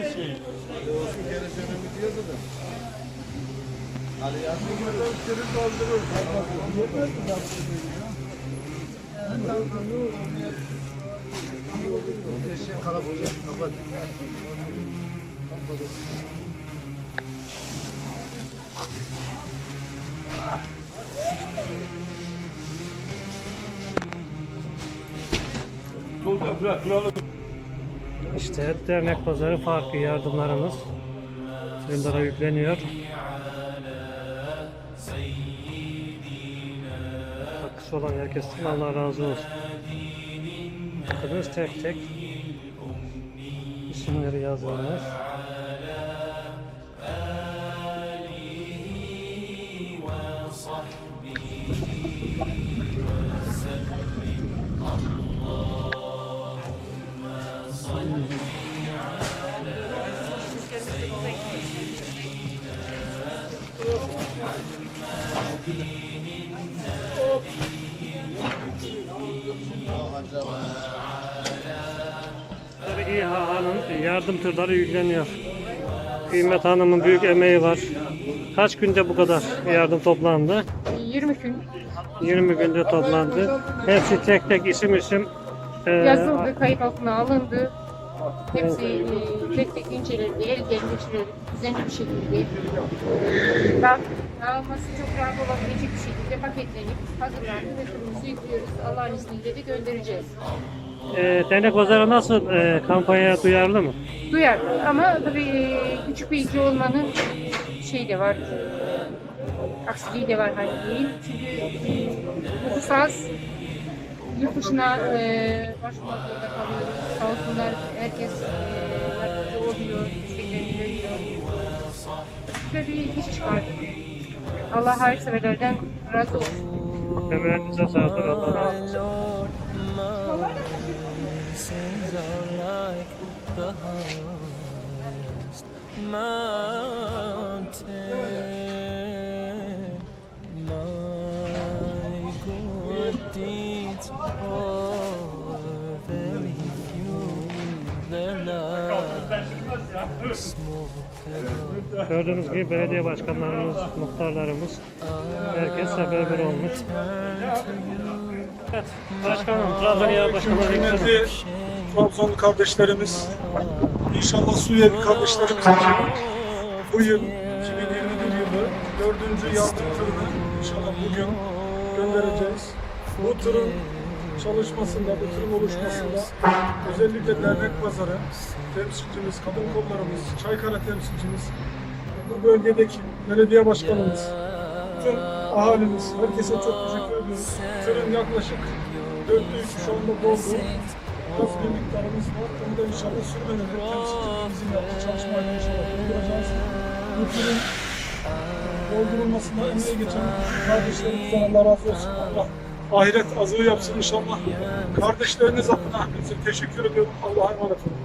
şey. Olsun gerisi önemli diyordu da. Ali yazdı burada sürü doldurur. Yemez mi da Şey kalabalık kapat. Solda bırak, bırak. İşte dernek pazarı farkı yardımlarımız fırınlara yükleniyor. Hakkısı olan herkesten Allah razı olsun. Bakınız tek tek isimleri yazılmış. İHA'nın yardım tırları yükleniyor. Kıymet Hanım'ın büyük emeği var. Kaç günde bu kadar yardım toplandı? 20 gün 20 günde toplandı. Hepsi tek tek isim isim e, yazıldı, kayıt altına alındı. Hepsi e, tek tek incelendi, elden geçirildi, düzenli bir şekilde. Ben alması çok rahat olabilecek bir şekilde paketlenip hazırlandı ve fırınımızı yüklüyoruz. Allah'ın izniyle de göndereceğiz. e, dernek pazarı nasıl e, kampanyaya duyarlı mı? Duyarlı ama tabii e, küçük bir ilgi olmanın şey de var, aksiliği de var hani diyeyim. Çünkü e, nüfus az, yurt dışına e, başvurmak zorunda kalıyoruz. Sağ olsunlar herkes e, yardımcı oluyor, desteklerini veriyor. Böyle bir iş çıkardık. Allah hayırseverlerden razı olsun. Emeğinize sağlık. Allah razı olsun. Mountain. Gördüğünüz gibi belediye başkanlarımız, muhtarlarımız herkes seferber olmuş. Evet, başkanım, Trabzon İl Başkanı Bekir'im. Kıymetli Trabzonlu kardeşlerimiz, inşallah Suriyeli kardeşlerimiz bu yıl 2021 yılı dördüncü yardım turunu inşallah bugün göndereceğiz. Bu turun çalışmasında, bu turun oluşmasında özellikle dernek pazarı temsilcimiz, kadın kollarımız, Çaykara temsilcimiz, bu bölgedeki belediye başkanımız, bütün ahalimiz, herkese çok teşekkür ediyoruz. Tırın yaklaşık dörtte üçü şu anda doldu. Az bir miktarımız var. Onu da inşallah sürmeden temsilcimizin yaptığı çalışmayla inşallah dolduracağız. Bu tırın doldurulmasına emeği geçen kardeşlerimizden Allah razı olsun. Allah ahiret azığı yapsın inşallah. Kardeşleriniz adına hepinize teşekkür ediyorum. Allah'a emanet olun.